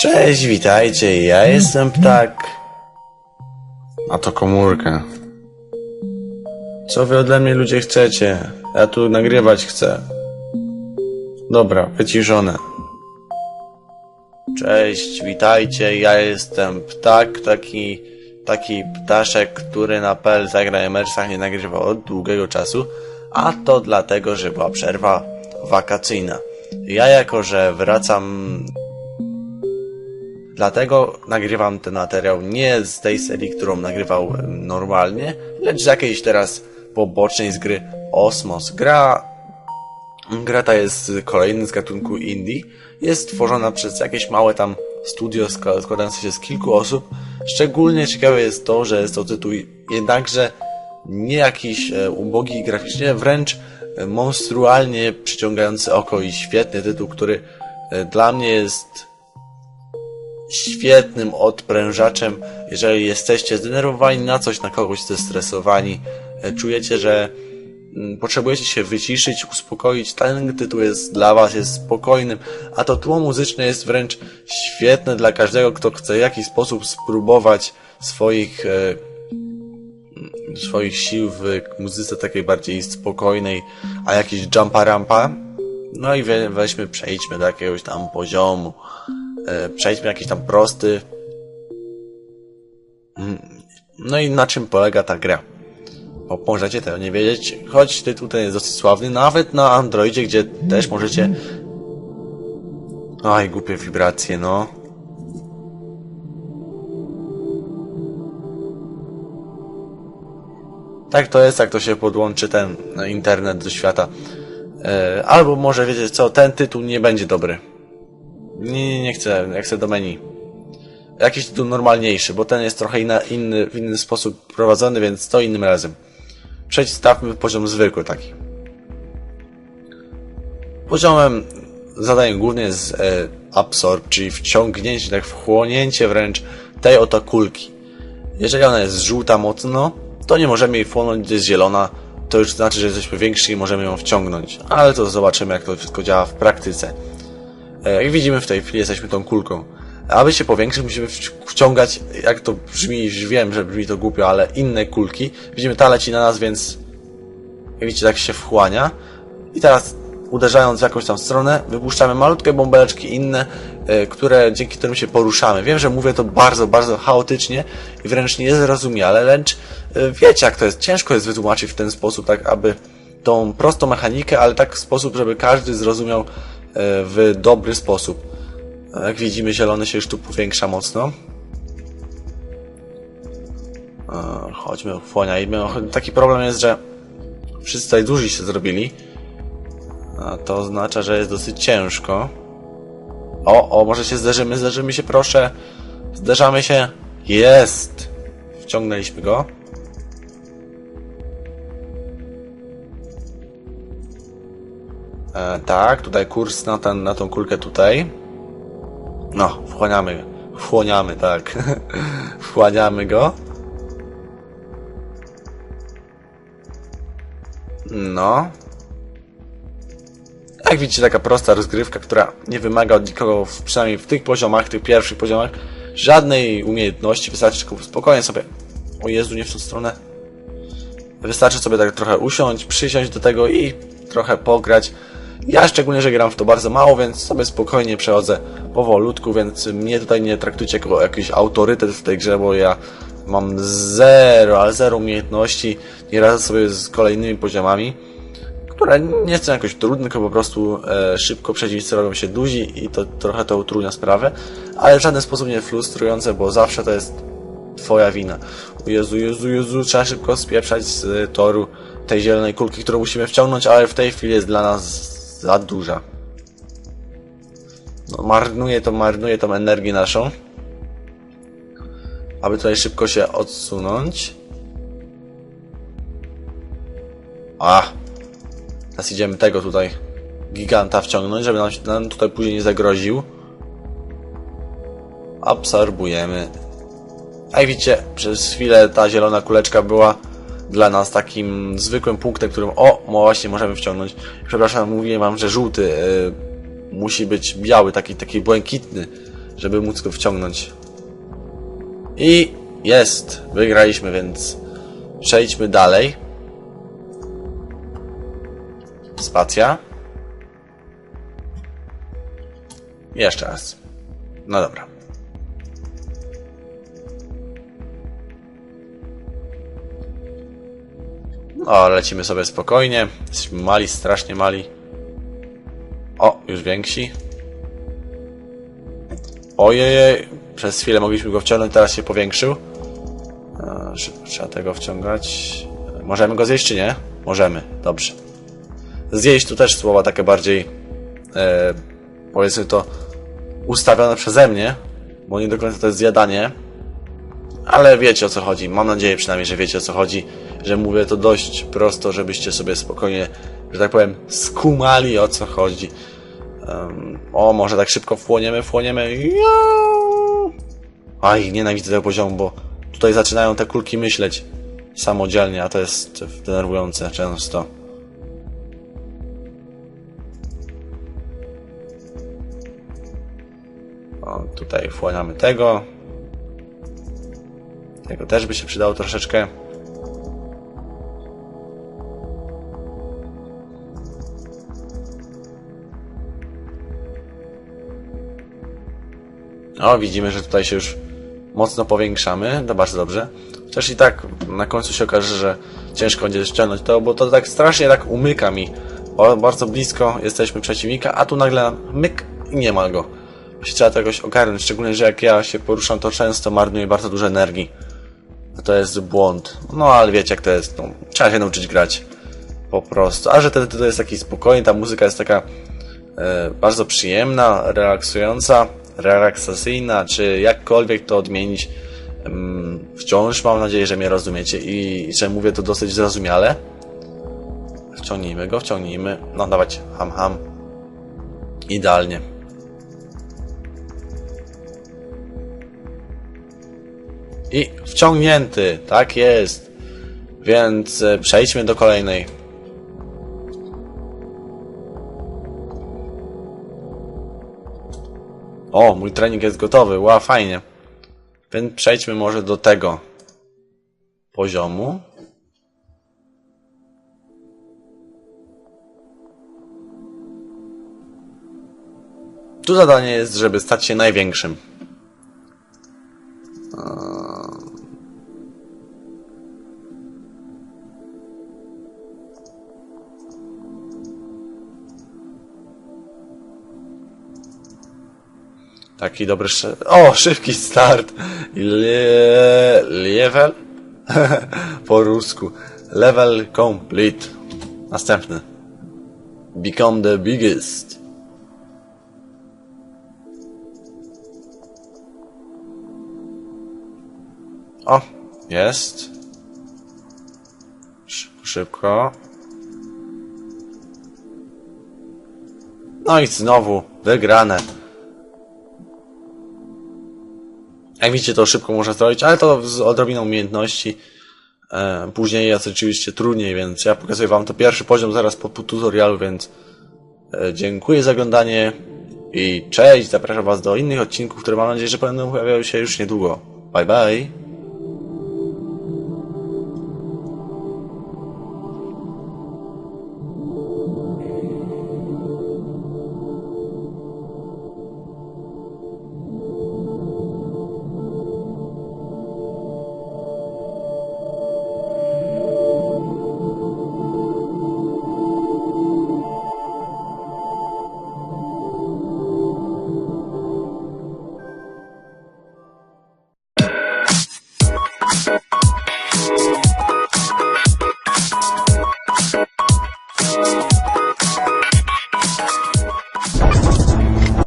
Cześć, witajcie, ja jestem ptak. A to komórka. Co wy ode mnie ludzie chcecie? Ja tu nagrywać chcę. Dobra, wyciszone. Cześć, witajcie, ja jestem ptak, taki, taki ptaszek, który na PL zagra Emersach nie nagrywał od długiego czasu, a to dlatego, że była przerwa wakacyjna. Ja jako, że wracam Dlatego nagrywam ten materiał nie z tej serii, którą nagrywał normalnie, lecz z jakiejś teraz pobocznej z gry Osmos. Gra, gra ta jest kolejny z gatunku indie. Jest tworzona przez jakieś małe tam studio sk- składające się z kilku osób. Szczególnie ciekawe jest to, że jest to tytuł jednakże nie jakiś e, ubogi graficznie, wręcz monstrualnie przyciągający oko i świetny tytuł, który e, dla mnie jest świetnym odprężaczem, jeżeli jesteście zdenerwowani na coś, na kogoś zestresowani, e, czujecie, że mm, potrzebujecie się wyciszyć, uspokoić, ten tytuł jest dla was, jest spokojnym, a to tło muzyczne jest wręcz świetne dla każdego, kto chce w jakiś sposób spróbować swoich e, swoich sił w muzyce takiej bardziej spokojnej, a jakiś jumpa rampa. No i we, weźmy, przejdźmy do jakiegoś tam poziomu. E, przejdźmy jakiś tam prosty. Mm, No i na czym polega ta gra? Bo możecie tego nie wiedzieć, choć tytuł ten jest dosyć sławny, nawet na Androidzie, gdzie też możecie... Aj, głupie wibracje, no. Tak to jest, jak to się podłączy ten no, internet do świata. E, albo może wiecie co, ten tytuł nie będzie dobry. Nie, nie, nie chcę, ja chcę do menu. Jakiś tytuł normalniejszy, bo ten jest trochę inna, inny, w inny sposób prowadzony, więc to innym razem. Przedstawmy poziom zwykły taki. Poziomem zadaniem głównym jest e, absorb, czyli wciągnięcie, tak wchłonięcie wręcz tej oto kulki. Jeżeli ona jest żółta mocno, to nie możemy jej wchłonąć, gdy jest zielona, to już znaczy, że jesteśmy więksi i możemy ją wciągnąć. Ale to zobaczymy, jak to wszystko działa w praktyce. E, Jak widzimy w tej chwili jesteśmy tą kulką. Aby się powiększyć, musimy wci- wciągać, jak to brzmi, wiem, że brzmi to głupio, ale inne kulki. Widzimy, ta leci na nas, więc widzicie, tak się wchłania. I teraz uderzając w jakąś tam stronę, wypuszczamy malutkie bąbeleczki inne, które, dzięki którym się poruszamy. Wiem, że mówię to bardzo, bardzo chaotycznie i wręcz niezrozumiale, lecz e, wiecie jak to jest. Ciężko jest wytłumaczyć w ten sposób, tak aby tą prostą mechanikę, ale tak w sposób, żeby każdy zrozumiał e, w dobry sposób. Jak widzimy, zielony się już tu powiększa mocno. E, Chodźmy, wchłaniajmy. Taki problem jest, że wszyscy tutaj duży się zrobili. A to oznacza, że jest dosyć ciężko. O, o, może się zderzymy, zderzymy się, proszę. Zderzamy się. Jest! Wciągnęliśmy go. E, tak, tutaj kurs na, ten, na tą kulkę tutaj. No, wchłaniamy. Wchłaniamy, tak. Wchłaniamy go. No. Jak widzicie, taka prosta rozgrywka, która nie wymaga od nikogo, przynajmniej w tych poziomach, tych pierwszych poziomach, żadnej umiejętności. Wystarczy tylko spokojnie sobie. O Jezu, nie w tą stronę. Wystarczy sobie tak trochę usiąść, przysiąść do tego i trochę pograć. Ja szczególnie, że gram w to bardzo mało, więc sobie spokojnie przechodzę powolutku, więc mnie tutaj nie traktujcie jako jakiś autorytet w tej grze, bo ja mam zero, ale zero umiejętności. Nie radzę sobie z kolejnymi poziomami, nie są jakoś trudne, tylko po prostu e, szybko przeciwnicy robią się duzi i to trochę to utrudnia sprawę, ale w żaden sposób nie frustrujące, bo zawsze to jest twoja wina. O Jezu, Jezu, Jezu, trzeba szybko spieprzać z toru tej zielonej kulki, którą musimy wciągnąć, ale w tej chwili jest dla nas za duża. No, marnuje to, marnuje tą energię naszą. Aby tutaj szybko się odsunąć. A! Teraz idziemy tego tutaj giganta wciągnąć, żeby nam, tutaj później nie zagroził. Absorbujemy. A widzicie, przez chwilę ta zielona kuleczka była dla nas takim zwykłym punktem, którym o, właśnie możemy wciągnąć. Przepraszam, mówiłem wam, że żółty e, musi być biały, taki, taki błękitny, żeby móc go wciągnąć. I jest, wygraliśmy, więc przejdźmy dalej. Spacja. Jeszcze raz. No dobra. O, lecimy sobie spokojnie. Jesteśmy mali, strasznie mali. O, już więksi. Ojej, przez chwilę mogliśmy go wciągnąć, teraz się powiększył. E, trzeba tego wciągać. Możemy go zjeść, czy nie? Możemy, dobrze. Zjeść tu też słowa takie bardziej, e, powiedzmy to, ustawione przeze mnie, bo nie do końca to jest zjadanie, ale wiecie o co chodzi. Mam nadzieję przynajmniej, że wiecie o co chodzi, że mówię to dość prosto, żebyście sobie spokojnie, że tak powiem, skumali o co chodzi. Em, o, może tak szybko wchłoniemy, wchłoniemy. Aj, nienawidzę tego poziomu, bo tutaj zaczynają te kulki myśleć samodzielnie, a to jest denerwujące często. O, tutaj wchłaniamy tego. Tego też by się przydało troszeczkę. O, widzimy, że tutaj się już mocno powiększamy. To bardzo dobrze. Chociaż i tak na końcu się okaże, że ciężko będzie ściągnąć to, bo to tak strasznie tak umyka mi. O, bardzo blisko jesteśmy przeciwnika, a tu nagle myk i nie ma go. Się trzeba to jakoś ogarnąć, szczególnie, że jak ja się poruszam, to często marnuję bardzo dużo energii. A To jest błąd. No ale wiecie jak to jest. No, trzeba się nauczyć grać. Po prostu. A że to, to jest taki spokojny, ta muzyka jest taka e, bardzo przyjemna, relaksująca, relaksacyjna, czy jakkolwiek to odmienić. Wciąż mam nadzieję, że mnie rozumiecie i że mówię to dosyć zrozumiale. Wciągnijmy go, wciągnijmy. No dawać, ham ham. Idealnie. I wciągnięty, tak jest. Więc e, przejdźmy do kolejnej. O, mój trening jest gotowy, ła, fajnie. Więc przejdźmy może do tego poziomu. Tu zadanie jest, żeby stać się największym. Taki dobry sz... O, szybki start. Le... Level? po rusku. Level complete. Następny. Become the biggest. O, jest. Szybko, szybko. No i znowu wygrane. Jak widzicie, to szybko można zrobić, ale to z odrobiną umiejętności. E, później jest oczywiście trudniej, więc ja pokazuję wam to pierwszy poziom zaraz po tutorialu, więc e, dziękuję za oglądanie i cześć, zapraszam was do innych odcinków, które mam nadzieję, że będą pojawiały się już niedługo. Bye bye!